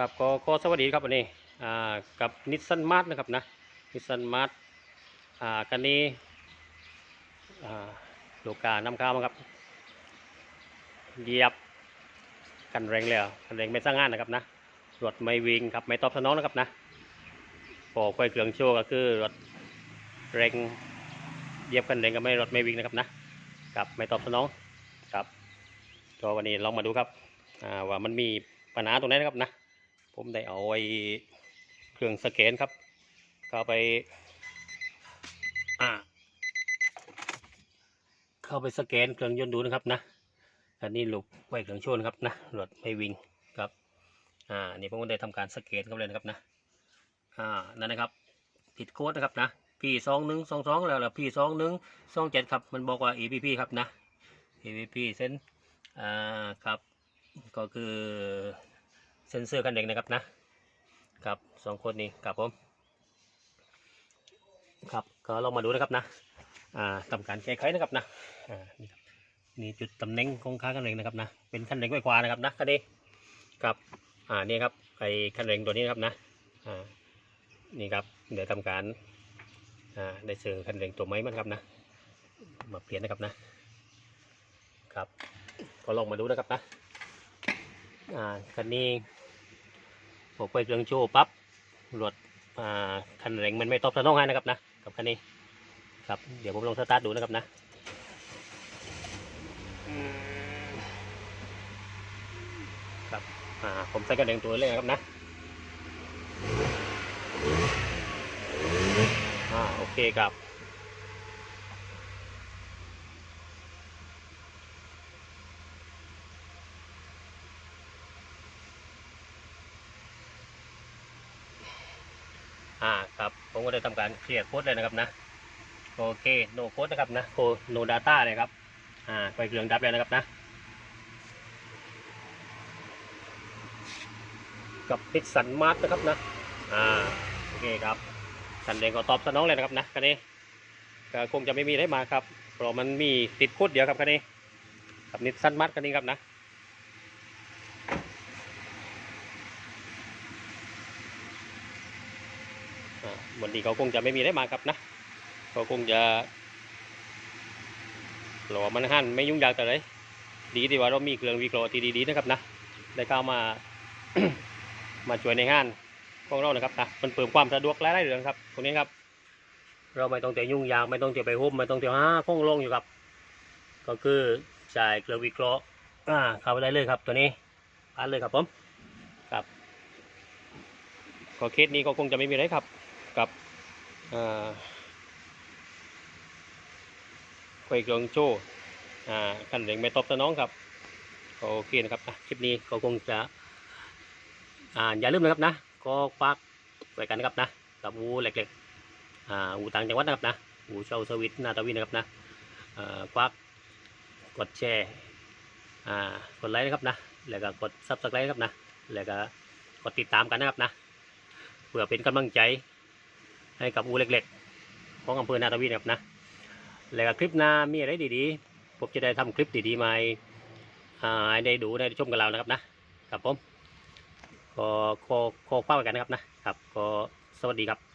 ครับก็ก็สวัสดีครับวันนี้อ่ากับนิสสันมาร์ทนะครับนะนิสสันมาร์ทอ่าคันนี้อ่าลูกานำเข้ามาครับเหยียบกันแรงแล้วกันแรงไม่สร้างงานนะครับนะรถไม่วิ่งครับไม่ตอบสนองนะครับนะปอกไปเครื่องโชว์ก็คือรถแรงเหยียบกันแรงก็ไม่รถไม่วิ่งนะครับนะกับไม่ตอบสนองครับก็วันนี้ลองมาดูครับว่ามันมีปัญหาตรงไหนนะครับนะ ผมได้เอาไอ้เครื่องสแกนครับ เข้าไป อ่า เข้าไปสแกนเครื่องยนต์ดูนะครับนะอันนี้ลูกไว้เครื่องชนครับนะรถไม่วิ่งครับ อ่า นี่ผมก็ได้ทำการสแกนเข้าไปเลยนะครับนะ อ่า นั่นนะครับผิดโค้ดนะครับนะ P สองหนึ่งสองสองแล้วล่ะ P สองหนึ่งสองเจ็ดครับ มันบอกว่า EPP ครับนะ EPP เส้นอ่า ครับ ก็คือ เซนเซอร์กันเองนะครับนะครับสองคนนี้ครับผมครับก็ลองมาดูนะครับนะอ่าทำการแก้ไขนะครับนะอ่านี่ครับนี่จุดตำแหน่งของค้ากันเองนะครับนะเป็นคันเร่งไฟฟ้านะครับนะคันนี้ครับอ่านี่ครับไอคันเร่งตัวนี้นะครับนะอ่านี่ครับเดี๋ยวทำการอ่าได้เจอคันเร่งตัวไม้มันครับนะมาเปลี่ยนนะครับนะครับก็ลองมาดูนะครับนะอ่าคันนี้ ผมไปเครื่องโชว์ปั๊บรถอ่าคันเร่งมันไม่ตอบสนองให้นะครับนะกับคันนี้ครับเดี๋ยวผมลองสตาร์ทดูนะครับนะครับอ่าผมใส่กระเด้งตัวเลยนะครับนะอ่าโอเคครับ อ่าครับ ผมก็ได้ทำการเคลียร์โค้ดเลยนะครับนะ โอเค โนโค้ดนะครับนะโคโนดาต้าเลยครับ อ่าไปเครื่องดับแล้วนะครับนะกับพิกสันมาร์ทนะครับนะ อ่า โอเคครับสันเดงก็ตอบสนองเลยนะครับนะคันนี้ก็คงจะไม่มีได้มาครับ เพราะมันมีติดโค้ดเดียวครับคันนี้กับนิสสันมาร์ทคันนี้ครับนะ อ่า วันนี้เขาคงจะไม่มีได้มาครับนะเขาคงจะหลอมันหันไม่ยุ่งยากแต่เลยดีที่ว่าเรามีเครื่องวิเคราะห์ที่ดีๆนะครับนะได้เข้ามามาช่วยในงานของเรานะครับนะมันเพิ่มความสะดวกหลายๆเรื่องครับตรงนี้ครับ เราไม่ต้องเตียยุ่งยากไม่ต้องเตียไปหุ้มไม่ต้องเตียห้าข้องลงอยู่ครับ ก็คือจ่ายเครื่องวิเคราะห์อ่าเข้าไปได้เลยครับ ตัวนี้ผ่นเลยครับผมครับก็เคสนี้ก็คงจะไม่มีอะไรครับ กับอ่าไฟเครื่องโชว์อ่าคันเร่งไม่ตอบสน้องครับโอเคนะครับอะคลิปนี้ก็คงจะอ่าอย่าลืมนะครับนะก็ฝากไว้กันนะครับนะกับอูเล็กๆอ่าอูต่างจังหวัดนะครับนะอูเชาสวิตนาตาวินนะครับนะอ่าฝากกดแชร์อ่ากดไลค์นะครับนะแล้วก็กดซับสไครต์ครับนะแล้วก็กดติดตามกันนะครับนะเพื่อเป็นกำลังใจ ให้กับอูเล็กๆ ของอำเภอนาตาวีนะครับนะ แล้วก็คลิปหน้ามีอะไรดีๆ ผมจะได้ทำคลิปดีๆมาให้ได้ดูได้ชมกับเรานะครับนะครับผม ก็ขอขอคว้าไว้กันนะครับนะครับ ก็สวัสดีครับ